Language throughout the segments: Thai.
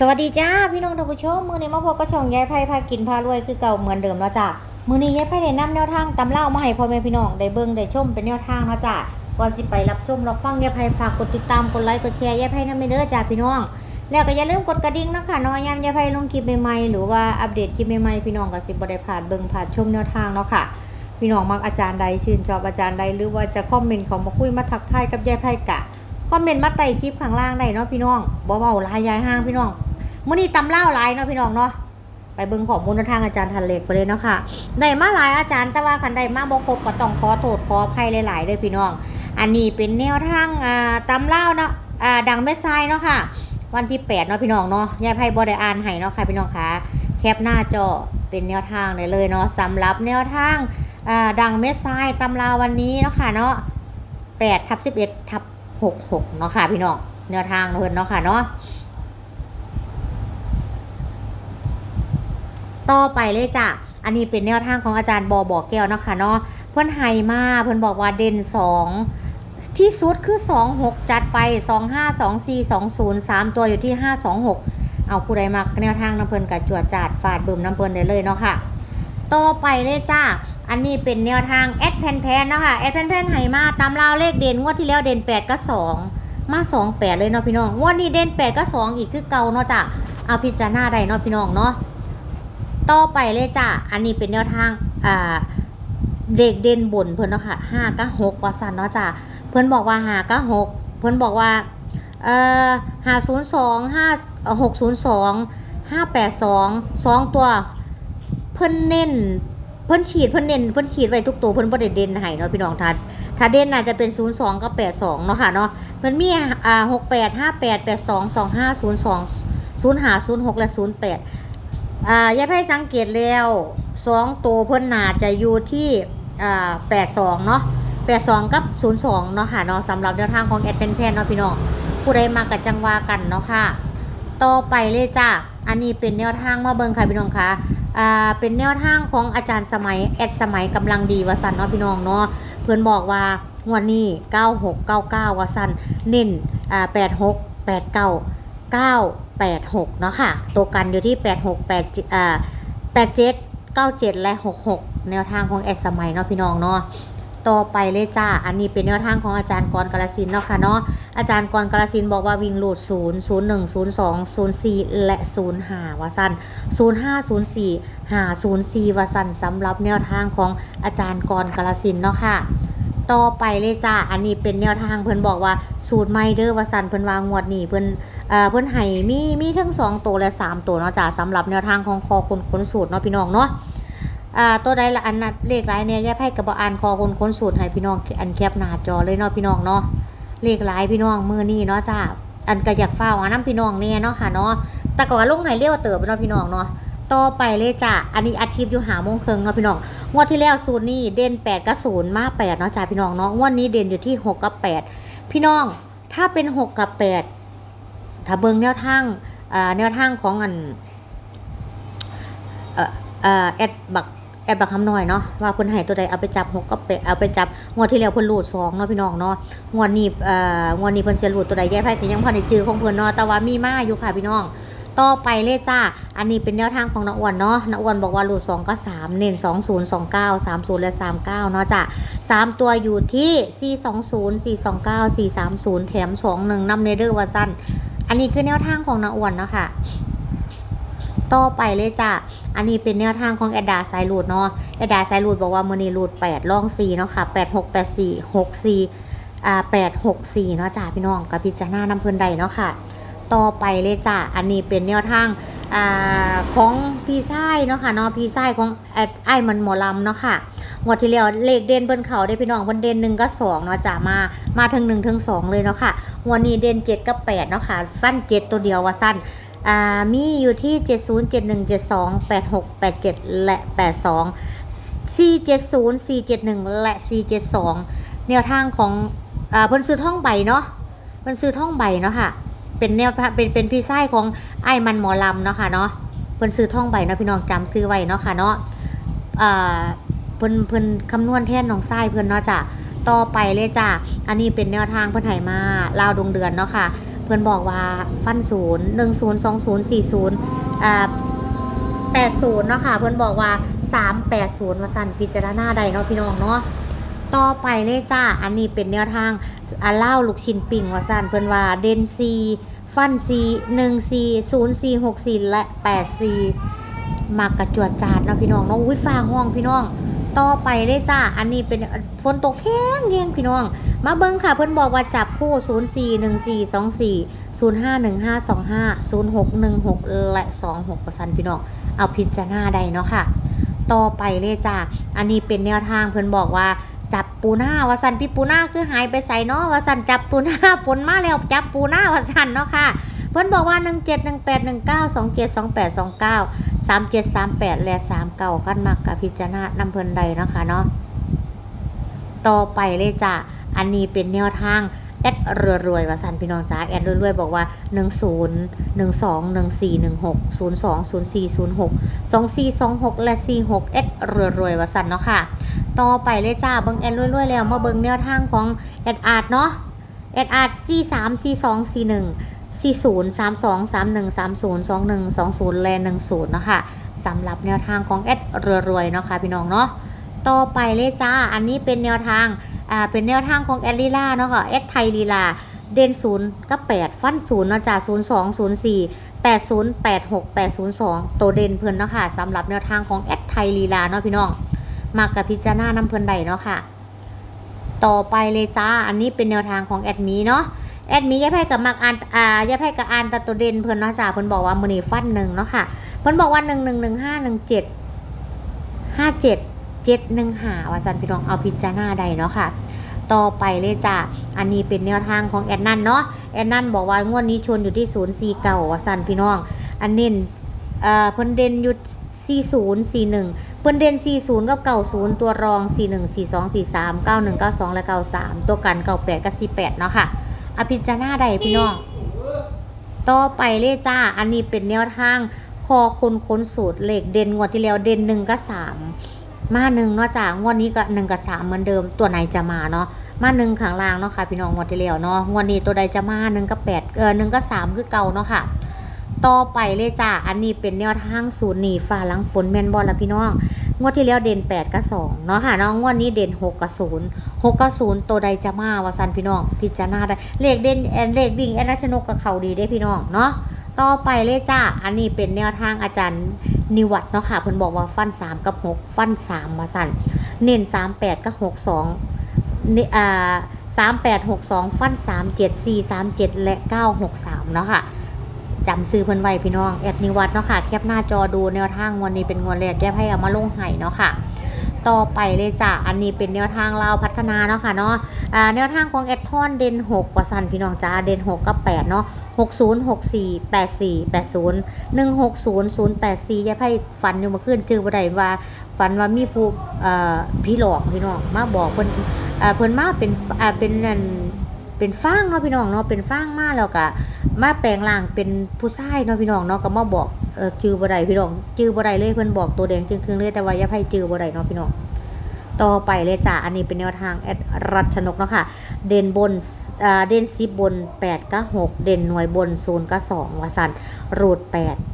สวัสดีจ้าพี่น้องท่านผู้ชมมือนี้มาพบกับช่องยายไพ่พากินพารวยคือเก่าเหมือนเดิมแล้วจ้ามือนี้ยายไพ่ได้นำแนวทางตำเล่ามาให้พ่อแม่พี่น้องได้เบิ่งได้ชมเป็นแนวทางเนาะจ้าก่อนสิไปรับชมรับฟังยายไพ่ฝากกดติดตามกดไลค์กดแชร์ยายไพ่นำไปเด้อจ้าพี่น้อง แล้วก็อย่าลืมกดกระดิ่งนะคะนาะยามยายไพ่ลงคลิปใหม่ๆหรือว่าอัปเดตคลิปใหม่ๆพี่น้องก็สิบ่ได้ผ่านเบิ่งผ่านชมแนวทางเนาะค่ะพี่น้องมักอาจารย์ใดชื่นชอบอาจารย์ใดหรือว่าจะคอมเมนต์ของมาคุยมาทักทายกับยายไพ่กะคอมเมนต์มาใต้คลิปข้างล่างได้เนาะพี่น้องบ่เบาลายยายห้างพี่น้อง มื้อนี้ตำเล่าหลายเนาะพี่น้องเนาะไปเบิ่งข้อมูลทางอาจารย์ทันเล็กไปเลยเนาะค่ะได้มาหลายอาจารย์แต่ว่าคันใดมาบ่ครบก็ต้องขอโทษขออภัยหลายๆเด้อพี่น้อง อันนี้เป็นแนวทางอ่าตำเล่าเนาะอ่าดังเม็ดทรายเนาะค่ะ วันที่8เนาะพี่น้องเนาะยายไพ่บ่ได้อ่านให้เนาะค่ะพี่น้องค่ะแคปหน้าจอเป็นแนวทางได้เลยเนาะสำหรับแนวทางอ่าดังเม็ดทรายตำราวันนี้เนาะค่ะเนาะ8ทับ11ทับ66เนาะค่ะพี่น้องแนวทางเพิ่นเนาะค่ะเนาะ ต่อไปเลยจ้ะ อันนี้เป็นแนวทางของอาจารย์บอบอกแก้วนะคะเนาะ เพิ่อนไฮมาเพิ่อนบอกว่าเด่น2ที่สุดคือ 26 จัดไป 25 24 20 3 ตัวอยู่ที่ 526 เอาผู้ใดมักแนวทางน้ำเพลินกับจวดจาดฟาดบึมน้ำเพลินได้เลยเนาะค่ะต่อไปเลยจ้า อันนี้เป็นแนวทางแอดแพนแพนเนาะค่ะแอดแพนแพนไห้มาตามราวเลขเด่นงวดที่แล้วเด่น 8 ก็ 2 มา 2 8 เลยเนาะพี่น้อง งวดนี้เด่น 8 ก็ 2 อีกคือเก่าเนาะจ้ะเอาพิจารณาได้เนาะพี่น้องเนาะ ต่อไปเลยจ้าอันนี้เป็นแนวทางอ่าเด็กเด่นบนเพิ่นเนาะค่ะ5ก็6ว่าซันเนาะจ้ะ เพิ่นบอกว่า5ก็6เพิ่นบอกว่าเอ่อ502 5 602 582 2ตัว เพิ่นเน้นเพิ่นขีดเพิ่นเน้นเพิ่นขีดไว้ทุกตัวเพิ่นบ่ได้เด่นให้เนาะพี่น้องถ้าถ้าเด่นน่าจะเป็น 02กับ82เนาะค่ะเนาะเพิ่นมีอ่า68 58 82 25 02 05 06 และ 08 อ่ายายไพ่สังเกตแล้ว2ตัวเพิ่นนาจะอยู่ที่อ่า82เนาะ82กับ02เนาะค่ะเนาะสำหรับแนวทางของแอดเป็นแพนเนาะพี่น้องผู้ใดมากับจังหวากันเนาะค่ะต่อไปเลยจ้าอันนี้เป็นแนวทางมาเบิงค่ะพี่น้องคะอ่าเป็นแนวทางของอาจารย์สมัยแอดสมัยกำลังดีวสันเนาะพี่น้องเนาะเพื่อนบอกว่างวดนี้9699วสันเน้นอ่า86 89 986 เนาะค่ะ ตัวกันอยู่ที่ 86 8อ่า87 97 และ 66 แนวทางของแอดสมัยเนาะพี่น้องเนาะต่อไปเลยจ้า อันนี้เป็นแนวทางของอาจารย์กรกาลสินเนาะค่ะเนาะ อาจารย์กรกาลสินบอกว่าวิ่งหลุด0 0 1 0 2 0 4 และ 0 5ว่าสัน0 5 0 4 5 0 4ว่าสันสำหรับแนวทางของอาจารย์กรกาลสินเนาะค่ะ ต่อไปเลยจ้า อันนี้เป็นแนวทางเพิ่นบอกว่าสูตรไมเดอร์ว่าสันเพิ่นวางงวดนี้เพิ่นเอ่อเพิ่นให้มีมีทั้ง2ตัวและ3ตัวเนาะจ้าสำหรับแนวทางของคอคนคนสูตรเนาะพี่น้องเนาะอ่าตัวใดละอันนัดเลขหลายเนี่ยแย่ไพ่กับบ่อ่านคอคนคนสูตรให้พี่น้องอันแคปหน้าจอเลยเนาะพี่น้องเนาะเลขหลายพี่น้องมือนี้เนาะจ้าอันก็อยากฟ้าวอ่าน้ำพี่น้องเนี่ยเนาะค่ะเนาะแต่ก็ว่าลงให้เรียกว่าเติบเนาะพี่น้องเนาะ ต่อไปเลยจ้าอันนี้อาชีพอยู่หาโมงครึ่งเนาะพี่น้อง งวดที่แล้วสูตรนี้เด่น8กับ0มา8เนาะจ้าพี่น้องเนาะ งวดนี้เด่นอยู่ที่6กับ8พี่น้อง ถ้าเป็น6กับ8ถ้าเบิ่งแนวทางอ่าแนวทางของอันเอ่อเอ่อแอดบักแอบบักคำหน่อยเนาะว่าเพิ่นให้ตัวใดเอาไปจับหกก็เป็ดเอาไปจับงวดที่แล้วเพิ่นรูดสองเนาะพี่น้องเนาะงวดนี้เอ่องวดนี้เพิ่นสิรูดตัวใดแย่ไพ่ก็ยังพอได้จื้อของเพิ่นเนาะแต่ว่ามีมาอยู่ค่ะพี่น้อง ต่อไปเลยจ้า อันนี้เป็นแนวทางของน้าอ้วนเนาะน้าอ้วนบอกว่ารูดสองก็สามเน้นสองศูนย์สองเก้าสามศูนย์และสามเก้าเนาะจ้ะสามตัวอยู่ที่สี่สองศูนย์สี่สองเก้าสี่สามศูนย์แถมสองหนึ่งนำเนเดอร์วาสั้นอันนี้คือแนวทางของน้าอ้วนเนาะค่ะต่อไปเลยจ้ะ อันนี้เป็นแนวทางของแอดดาสายรูดเนาะ แอดดาสายรูดบอกว่ามือนี้รูด8ล่อง4เนาะค่ะ8 6 8 4 6 4อ่า8 6 4เนาะจ้าพี่น้องกับพิจารณาน้ำเพลินใดเนาะค่ะ ต่อไปเลยจ้ะอันนี้เป็นแนวทางอาของพี่ไส้เนาะค่ะเนาะพี่ไส้ของไอ้มันหมอลำเนาะค่ะงวดที่แล้วเลขเด่นเพิ่นเขาได้พี่น้องเพิ่นเด่นหนึ่งก็สองเนาะจ้ามามาถึงหนึ่งถึงสองเลยเนาะค่ะงวดนี้เด่นเจ็ดกับแปดเนาะค่ะสั้นเจ็ดตัวเดียวว่าสั้นอ่ามีอยู่ที่ 70 71 72 86 87 และ 82 470 471 และ 472 แนวทางของอ่าเพิ่นซื้อท่องใบเนาะเพิ่นซื้อท่องใบเนาะค่ะ เป็นแนวเป็นเป็นพี่ไส้ของไอ้มันหมอลำเนาะค่ะเนาะเพิ่นซื้อท่องใบเนาะพี่น้องจำซื้อไว้เนาะค่ะเนาะอ่าเพิ่นเพิ่นคำนวณแทนน้องไส้เพิ่นเนาะจ้ะต่อไปเลยจ้ะอันนี้เป็นแนวทางเพิ่นให้มาลาวดวงเดือนเนาะค่ะ เพื่อนบอกว่าฟันศูนย์หนึ่งศูนย์สองศูนย์สี่ศูนย์อ่าแปดศูนย์เนาะค่ะ เพื่อนบอกว่าสามแปดศูนย์มาสั่นพิจารณาใดเนาะพี่น้องเนาะ ต่อไปเลยจ้า อันนี้เป็นแนวทางอาเล่าลูกชิ้นปิ่งว่าสั่นเพื่อนว่าเดนซีฟันซีหนึ่งซีศูนย์ซีหกซีและแปดซีมากระจวดจาดนะพี่น้องเนาะอุ้ยฟ้าห้องพี่น้อง ต่อไปเลยจ้า อันนี้เป็นฝนตกแห้งแห้งพี่น้อง มาเบิ้งค่ะเพื่อนบอกว่าจับคู่ 0 4 1 4 2 4 0 5 1 5 2 5 0 6 1 6 และ 26ประสันพี่น้อง เอาพิจารณาใดเนาะค่ะ ต่อไปเลยจ้า อันนี้เป็นแนวทางเพื่อนบอกว่า จับปูหน้าวาสันพี่ปูหน้าคือหายไปใส่เนาะวาสันจับปูหน้าฝนมาแล้วจับปูหน้าวาสันเนาะค่ะเพื่นบอกว่า 1 7 1 8 1 9 2 7 2 8 2 9 3 7 3 8 และ3 9กันมักกับพิจารณานำเพิ่นใดเนาะค่ะเนาะต่อไปเลยจ้ะอันนี้เป็นแนวทางแอดรวยๆว่าสันพี่น้องจ้าแอดรวยๆบอกว่า 1 0 1 2 1 4 1 6 0 2 0 4 0 6 2 4 2 6 และ 4 6แอดรวยๆว่าสันเนาะค่ะ ต่อไปเลยจ้าเบิ่งแอดรวยๆแล้วมาเบิ่งแนวทางของแอดอาร์ตเนาะแอดอาร์ต4 3 4 2 4 1 40 32 31 30 21 20และ10เนาะค่ะสำหรับแนวทางของแอดรวยๆเนาะค่ะพี่น้องเนาะต่อไปเลยจ้า อันนี้เป็นแนวทาง อ่า เป็นแนวทางของแอดลีลาเนาะค่ะ แอดไทยลีลา เด่นศูนย์ก็แปดฟันศูนย์เนาะจ้าศูนย์สองศูนย์สี่แปดศูนย์แปดหกแปดศูนย์สองตัวเด่นเพิ่นเนาะค่ะสำหรับแนวทางของแอดไทยลีลาเนาะพี่น้อง มักกับพิจารณาน้ำเพิ่นใดเนาะค่ะ ต่อไปเลยจ้า อันนี้เป็นแนวทางของแอดมีเนาะ แอดมียายไพ่กับมักอ่านอ่ายายไพ่กับอ่านแตะตัวเด่นเพิ่นเนาะจ้าเพิ่นบอกว่ามือนีฟันหนึ่งเนาะค่ะ เพิ่นบอกว่า1 1 1 5 1 7 5 7 7 1 5ว่งห้าซั่งเจ็ดห้าเจ็ดเจ็ดหนึ่งห่าวสันพี่น้องเอาพิจารณาได้เนาะค่ะต่อไปเลยจ้าอันนี้เป็นแนวทางของแอดนันเนาะ แอดนันบอกว่างวดนี้ชนอยู่ที่0 4เก่าว่าซั่นพี่น้อง อันเน้นเอ่อเพิ่นเด่นอยู่40 41เพิ่นเด่น 40 กับ 90 ตัวรอง 41 42 43 91 92 และ 93 ตัวกัน98กับ48 เนาะค่ะ อภิจาราได้พี่น้อง ต่อไปเลยจ้า อันนี้เป็นแนวทางคอคนค้นสูตรเหล็กเด่นงวดที่แล้วเด่นหนึ่งกับสามมาหนึ่งเนาะจ้างวดนี้ก็หนึ่งกับสามเหมือนเดิม ตัวไหนจะมาเนาะ มาหนึ่งข้างล่างเนาะค่ะพี่น้องงวดที่แล้วเนาะ งวดนี้ตัวใดจะมาหนึ่งกับแปดเออหนึ่งกับสามคือเก่าเนาะค่ะ ต่อไปเลยจ้าอันนี้เป็นแนวทางศูนย์หนีฟ้าลังฝนแมนบอลละพี่น้องงวดที่แล้วเด่น8กับ2เนาะค่ะนาะงงวดนี้เด่น6กับ0 6กับ0ตัวใดจะมาวาซันพี่น้อง พิจารณาได้เลขเด่นแอนเลขวิ่งแอนรัชนกกับเขาดีได้พี่น้องเนาะต่อไปเลยจ้าอันนี้เป็นแนวทางอาจารย์นิวัตเนาะค่ะเพิ่นบอกว่าฟัน 3 กับ 6 ฟัน 3 มาสั่นเน้น38 กับ 62นี่อ่า38 62 ฟัน 3 7 4 3 7 และ 963 เนาะค่ะ จำซื้อเพิ่นไว้พี่น้องแอดนิวัตเนาะค่ะแคปหน้าจอดูแนวทางวันนี้เป็นงวดแรกแก้ให้เอามาลงให้เนาะค่ะต่อไปเลยจ้ะ อันนี้เป็นแนวทางเราพัฒนาเนาะค่ะเนาะแนวทางของแอดทอนเด่น6กว่าสันพี่น้องจ้าเด่น6กับ8เนาะ60 64 84 80 160 084ยายไพ่ฝันอยู่เมื่อคืนเจอบ่ได้ว่าฝันว่ามีผู้พี่หลอกพี่น้องมาบอกเพิ่นเพิ่นมาเป็นเป็นนั่นเป็นฟางเนาะพี่น้องเนาะเป็นฟางมาแล้วก็ มาแปลงร่างเป็นผู้ชายเนาะพี่น้องเนาะก็มาบอกเออจื้อบ่ได้พี่น้องจื้อบ่ได้เลยเพิ่อนบอกตัวแดงจึงครึ่งเลยแต่ว่าอย่าให้จื้อบ่ได้เนาะพี่น้องต่อไปเลยจ้ะอันนี้เป็นแนวทางแอดรัชนกเนาะค่ะ เด่นบนอ่าเด่น10บน8กับ6เด่นหน่วยบน0กับ2ว่าซั่นรูด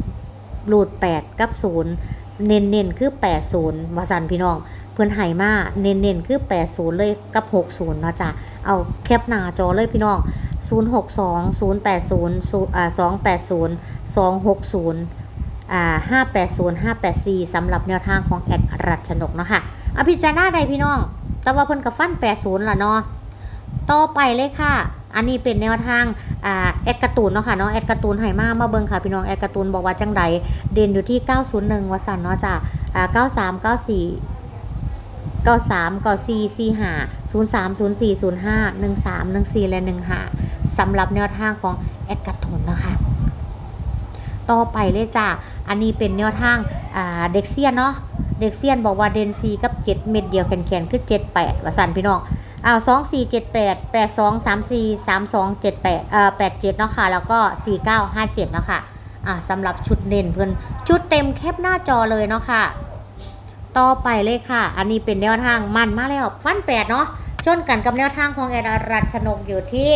8รูด8กับ0เน้นๆคือ80วาซั่นพี่น้อง เพิ่อนให้มาเน้นๆคือ80เลยกับ60เนาะจ้ะเอาแคปหน้าจอเลยพี่น้อง 062 080อ่า280 260อ่า580 584สำหรับแนวทางของแอดรัชนกเนาะค่ะอภิจารณาใดพี่น้อง แต่ว่าเพิ่นกับฟัน 80ล่ะเนาะต่อไปเลยค่ะ อันนี้เป็นแนวทางอ่าแอดการ์ตูนเนาะค่ะเนาะแอดการ์ตูนให้มามาเบิ่งค่ะพี่น้องแอดการ์ตูนบอกว่าจังใดเด่นอยู่ที่ 901วสันเนาะจ้ะอ่า93 94 93 94 45 03 04 05 13 14และ15 สำหรับแนวทางของแอดการ์ตูนนะคะต่อไปเลยจ้ะ อันนี้เป็นแนวทางาเด็กเซียนเนาะ เด็กเซียนบอกว่าเดนซีกับเจ็ดเม็ดเดียวแขนๆคือเจ็ดแปดว่าสันพี่น้องอ้าวสองสี่เจ็ดแปดแปดสองสามสี่สามสองเจ็ดแปดเอ่อแปดเจ็ดเนาะค่ะ แล้วก็สี่เก้าห้าเจ็ดเนาะค่ะ อ่าสำหรับชุดเด่นเพื่อนชุดเต็มแคปหน้าจอเลยเนาะค่ะ ต่อไปเลยค่ะ อันนี้เป็นแนวทางมันมาแล้วฟันแปดเนาะ ชนกันกับแนวทางของแอดรัชนกอยู่ที่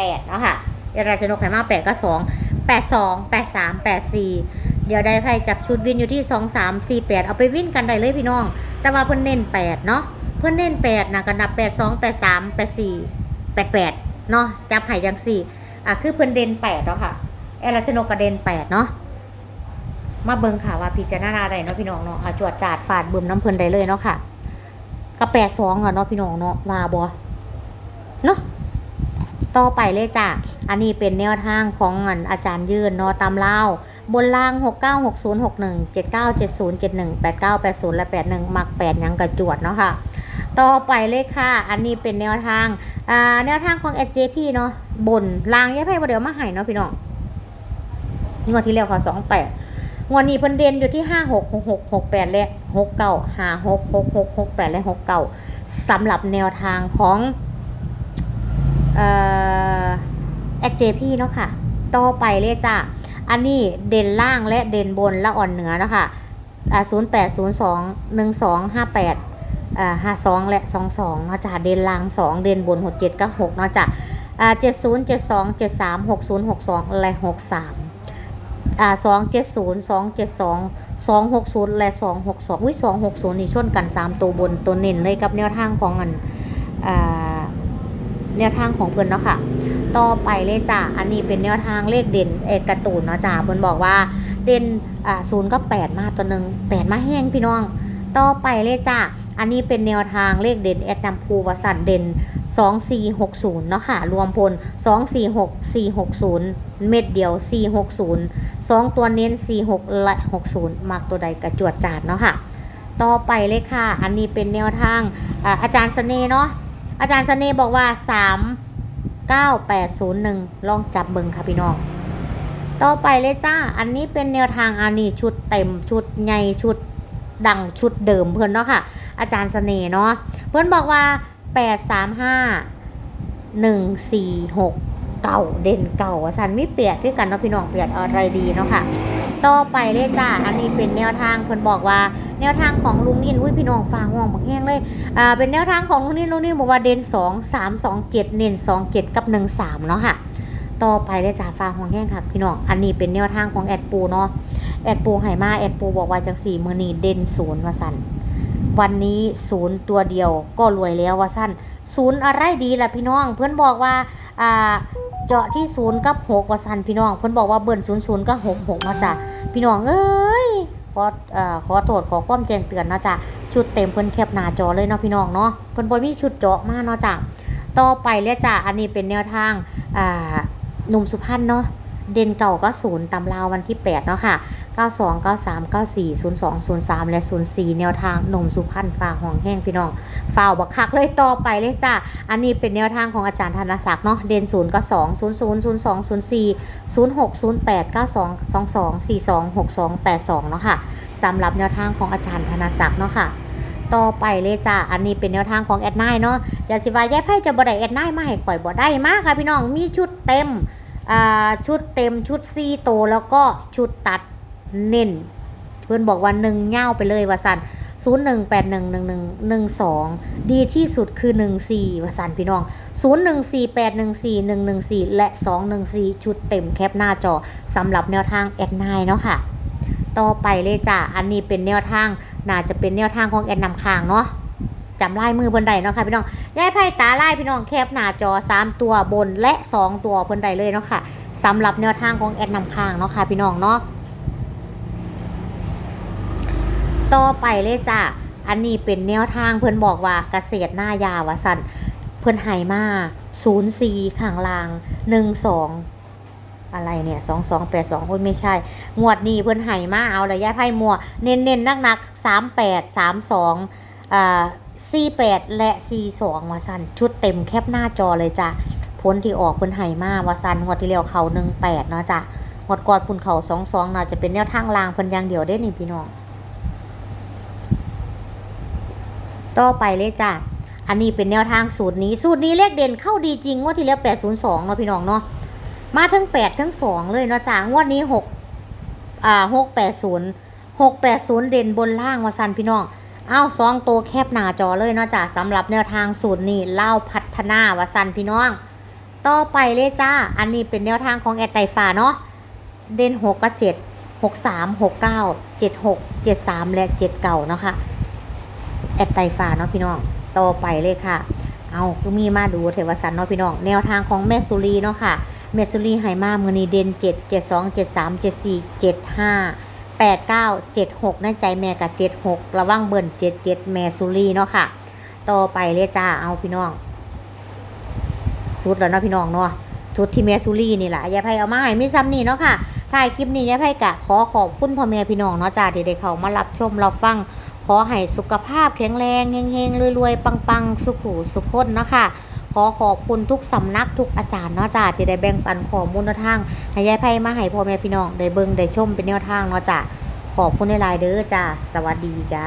แปดเนาะค่ะเอราชนกไข่มาแปดก็สองแปดสองแปดสามแปดสี่เดี๋ยวได้ไพ่จับชุดวินอยู่ที่สองสามสี่แปดเอาไปวินกันได้เลยพี่น้อง แต่ว่าเพิ่นเน้นแปดเนาะเพิ่นเน้นแปดนะกันนับแปดสองแปดสามแปดสี่แปดแปดเนาะจับไห่ยังสี่อะคือเพิ่นเด่นแปดเนาะค่ะเอราชนกก็เด่นแปดเนาะมาเบิ่งค่ะว่าพิจารณาได้เนาะพี่น้องเนาะอะจวดจาดฝาดบึมน้ำเพิ่นได้เลยเนาะค่ะก็แปดสองอะเนาะพี่น้องเนาะว่าบ่เนาะ ต่อไปเลยจ้ะ อันนี้เป็นแนวทางของเงินอาจารย์ยืนนอตามเล่า บนล่าง 6 9 6 0 6 1 7 9 7 0 7 1 8 9 8 0 และ 81 มัก 8 ยังกระจวดเนาะค่ะ ต่อไปเลยค่ะ อันนี้เป็นแนวทาง อ่า แนวทางของ SJP เนาะ บนล่างแย่ไพ่บเดี๋ยวมาให้เนาะพี่น้องงวดที่แล้วค่ะ28งวดนี้เพิ่นเด่นอยู่ที่5 6 6 6 6 8และ6 9 5 6 6 6 6 8และ6 9สำหรับแนวทางของ เอ่อ SJP เนาะค่ะต่อไปเลยจ้ะอันนี้เด่นล่างและเด่นบนและอ่อนเหนือเนาะค่ะอ่า0802 1258อ่า52และ22เนาะจ้ะเด่นล่าง2เด่นบน67กับ6เนาะจ้ะอ่า70 72 73 60 62และ63อ่า270 272 260และ262อุ้ย260นี่ชนกัน3ตัวบนตัวเน้นเลยกับแนวทางของอันอ่า แนวทางของเพิ่อนเนาะค่ะ ต่อไปเลยจ้ะอันนี้เป็นแนวทางเลขเด่นเอ็ดกร์ตูนเนาะจ้ะเพิ่นบอกว่าเด่นอ่าศูนย์กับแปดมาตัวหนึ่งแปดมาแห้งพี่น้อง ต่อไปเลยจ้ะอันนี้เป็นแนวทางเลขเด่นเอ็ดนำภูวสันเด่น2 4 6 0เนาะค่ะ รวมพล 2 4 6 4 6 0 เม็ดเดียว 4 6 0 2 ตัวเน้น 4 6และ60มักตัวใดกระจวดจาดเนาะค่ะ ต่อไปเลยค่ะ อันนี้เป็นแนวทางอาอาจารย์เสน่ห์เนาะ อาจารย์เสน่บอกว่า3 9801ลองจับเบิงค่ะพี่น้อง ต่อไปเลยจ้า อันนี้เป็นแนวทางอันนี้ชุดเต็มชุดใหญ่ชุดดังชุดเดิมเพื่อนเนาะค่ะ อาจารย์เสน่เนาะเพื่อนบอกว่า835 146เก่าเด่นเก่าว่าสันมีเปลี่ยดที่กันเนาะพี่น้องเปลี่ยดอะไรดีเนาะค่ะ ต่อไปเลยจ้า อันนี้เป็นแนวทางเพิ่อนบอกว่า แนวทางของลุงนินอุ้ยพี่น้องฟังห่วงบักแห้งเลยอ่าเป็นแนวทางของลุงนินลุงนินบอกว่าเด่น2 3 2 7เน้น2 7กับ1 3เนาะค่ะ ต่อไปเลยจ้าฟ้าห่วงแห้งค่ะพี่น้องอันนี้เป็นแนวทางของแอดปูเนาะแอดปูไหมาแอดปูบอกว่าจังสี่มือนี้เด่นศูนย์ว่าสั้นวันนี้ศูนย์ตัวเดียวก็รวยแล้วว่าสั้นศูนย์อะไรดีล่ะพี่น้อง เพื่อนบอกว่าอ่าเจาะที่ศูนย์กับหกว่าสั้นพี่น้อง เพื่อนบอกว่าเบิ่นศูนย์ศูนย์กับหกหกเนาจ้ะพี่น้องเอ้ย ขอขอโทษขอความแจ้งเตือนนะจ๊ะชุดเต็มเพิ่นแคบหน้าจอเลยเนาะพี่น้องเนาะเพิ่นบ่มีชุดเจาะมาเนาะจ๊ะต่อไปเลยจ้ะอันนี้เป็นแนวทางหนุ่มสุพรรณเนาะ เด่นเก่าก็ศูนย์ตำราวันที่ 8 เนาะค่ะ 92 93 94 02 03 และ 04 แนวทางหนมสุพรรณฝ่าห่องแห้งพี่น้องฝ่าบักคักเลยต่อไปเลยจ้ะอันนี้เป็นแนวทางของอาจารย์ธนศักดิ์เนาะเด่นศูนย์ก็2 0 0 0 2 0 4 0 6 0 8 9 2 2 2 4 2 6 2 8 2 เนาะค่ะสำหรับแนวทางของอาจารย์ธนศักดิ์เนาะค่ะต่อไปเลยจ้ะอันนี้เป็นแนวทางของแอดไนเนาะเดี๋ยวสิว่าแย่ไพ่จะบ่ได้แอดไนมาให้ข่อยบ่ได้มากค่ะพี่น้อง มีชุดเต็ม ชุดเต็มชุดซีโตแล้วก็ชุดตัดเน้น เพื่อนบอกว่าหนึ่งเง่าไปเลยว่าสันศูนย์หนึ่งแปดหนึ่งหนึ่งหนึ่งหนึ่งสองดีที่สุดคือหนึ่งสี่ว่าสันพี่น้องศูนย์หนึ่งสี่แปดหนึ่งสี่หนึ่งหนึ่งสี่และสองหนึ่งสี่ชุดเต็มแคปหน้าจอสำหรับแนวทางแอดไนเนาะค่ะ ต่อไปเลยจ้ะ อันนี้เป็นแนวทาง น่าจะเป็นแนวทางของแอดนำคางเนาะ จำลายมือบนใดเนาะค่ะพี่น้องย้ายไพ่ตาลายพี่น้องแคปหน้าจอ 3 ตัวบนและ 2 ตัวบนใดเลยเนาะค่ะสำหรับแนวทางของแอดนำคางเนาะค่ะพี่น้องเนาะต่อไปเลยจ้ะอันนี้เป็นแนวทางเพื่อนบอกว่าเกษตรหน้ายาวสันเพื่อนไห้มา0 4ข้างล่าง1 2องอะไรเนี่ยสองสองแปดสองคนไม่ใช่ งวดนี้เพิ่อนไห้มาเอาระยะไพ่มัว เน้นเน้นนักนักสามแปดสามสองอ่า สี่และสี่สองวาสันชุดเต็มแคปหน้าจอเลยจ้ะพ้นที่ออกพิ่นไห้มาวาสันงวดที่แล้วเขาหนึ่งแปดเนาะจ้ะงวดก่อนปุ่นเขาสองสองน่าจะเป็นแนวทางลางเพิ่นอย่างเดียวได้นี่พี่น้อง ต่อไปเลยจ้ะอันนี้เป็นแนวทางสูตรนี้ สูตรนี้เลขเด่นเข้าดีจริงงวดที่แล้ว802เนาะพี่น้องเนาะมาทั้ง8ทั้ง2เลยเนาะจ้างวดนี้6อ่า680 680 เด่นบนล่างวาซันพี่น้อง อ้าวสองตัวแคบหน้าจอเลยเนาะจ้าสำหรับแนวทางสูตรนี้เล่าพัฒนาว่าซันพี่น้อง ต่อไปเลยจ้า อันนี้เป็นแนวทางของแอดไตฟ้าเนาะเด่น6กับ7 6 3 6 9 7 6 7 3และ7เก่าเนาะค่ะแอดไตฟ้าเนาะพี่น้องต่อไปเลยค่ะ เอาก็มีมาดูเทวสันเนาะพี่น้อง แนวทางของแม่สุรีเนาะค่ะแม่สุรีไฮมามือนีเด่น7 7 2 7 3 7 4 7 5 8 9 7 6ในใจแม่กับ7 6ระวังเบิ่น7 7แม่สุรีเนาะค่ะ ต่อไปเลยจ้าเอาพี่น้องสุดแล้วเนาะพี่น้องเนาะชุดที่แม่สุรีนี่แหละยายไพเอามาให้มีซ้ำนี่เนาะค่ะถ่ายคลิปนี้ยายไพกะขอขอบคุณพ่อแม่พี่น้องเนาะจ้าที่ได้เขามารับชมรับฟังขอให้สุขภาพแข็งแรงเฮงๆรวยๆปังๆ สุขุสุขพ้นเนาะค่ะ ขอขอบคุณทุกสำนักทุกอาจารย์เนาะจ้าที่ได้แบ่งปันข้อมูลแนวทางให้ยายไพมาให้พ่อแม่พี่น้องได้เบิ่งได้ชมเป็นแนวทางเนาะจ้าขอบคุณหลายๆเด้อจ้าสวัสดีจ้า